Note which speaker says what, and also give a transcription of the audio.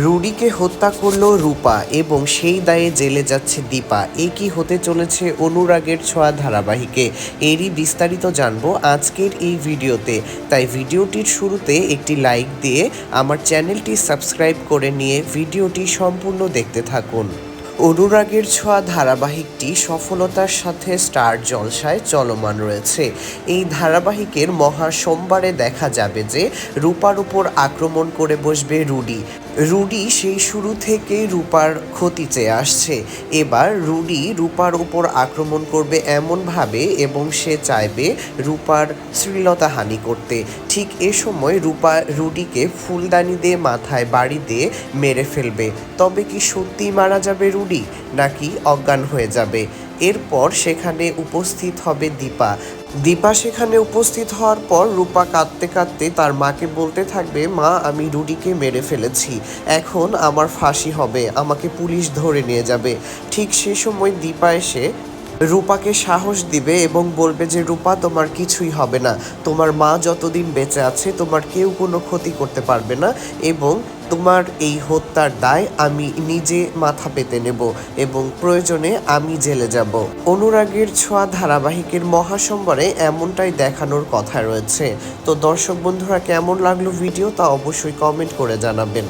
Speaker 1: রুডিকে হত্যা করল রূপা এবং সেই দায়ে জেলে যাচ্ছে দীপা। এ কি হতে চলেছে অনুরাগের ছোঁয়া ধারাবাহিকে। এরই বিস্তারিত জানব আজকের এই ভিডিওতে। তাই ভিডিওটির শুরুতে একটি লাইক দিয়ে আমার চ্যানেলটি সাবস্ক্রাইব করে নিয়ে ভিডিওটি সম্পূর্ণ দেখতে থাকুন। অনুরাগের ছোঁয়া ধারাবাহিকটি সফলতার সাথে স্টার জলসায় চলমান রয়েছে। এই ধারাবাহিকের মহা সোমবারে দেখা যাবে যে রূপার উপর আক্রমণ করে বসবে রুডি। রুডি সেই শুরু থেকে রূপার ক্ষতি চেয়ে আসছে। এবার রুডি রূপার উপর আক্রমণ করবে এমনভাবে এবং সে চাইবে রূপার শ্রীলতা হানি করতে। ঠিক এ সময় রূপা রুডিকে ফুলদানি দিয়ে মাথায় বাড়ি দিয়ে মেরে ফেলবে। তবে কি সত্যিই মারা যাবে রুডি? নাকি অজ্ঞান হয়ে যাবে। এরপর সেখানে উপস্থিত হবে দীপা। দীপা সেখানে উপস্থিত হওয়ার পর রূপা কাঁদতে কাঁদতে তার মাকে বলতে থাকবে, মা, আমি রুডিকে মেরে ফেলেছি। এখন আমার ফাঁসি হবে। আমাকে পুলিশ ধরে নিয়ে যাবে। ঠিক সে সময় দীপা এসে রূপাকে সাহস দিবে এবং বলবে যে, রূপা, তোমার কিছুই হবে না। তোমার মা যতদিন বেঁচে আছে, তোমার কেউ কোনো ক্ষতি করতে পারবে না এবং তোমার এই হত্যার দায় আমি নিজে মাথা পেতে নেব এবং প্রয়োজনে আমি জেলে যাব। অনুরাগের ছোঁয়া ধারাবাহিকের মহাসম্বরে এমনটাই দেখানোর কথা রয়েছে। তো দর্শক বন্ধুরা, কেমন লাগল ভিডিও তা অবশ্যই কমেন্ট করে জানাবেন।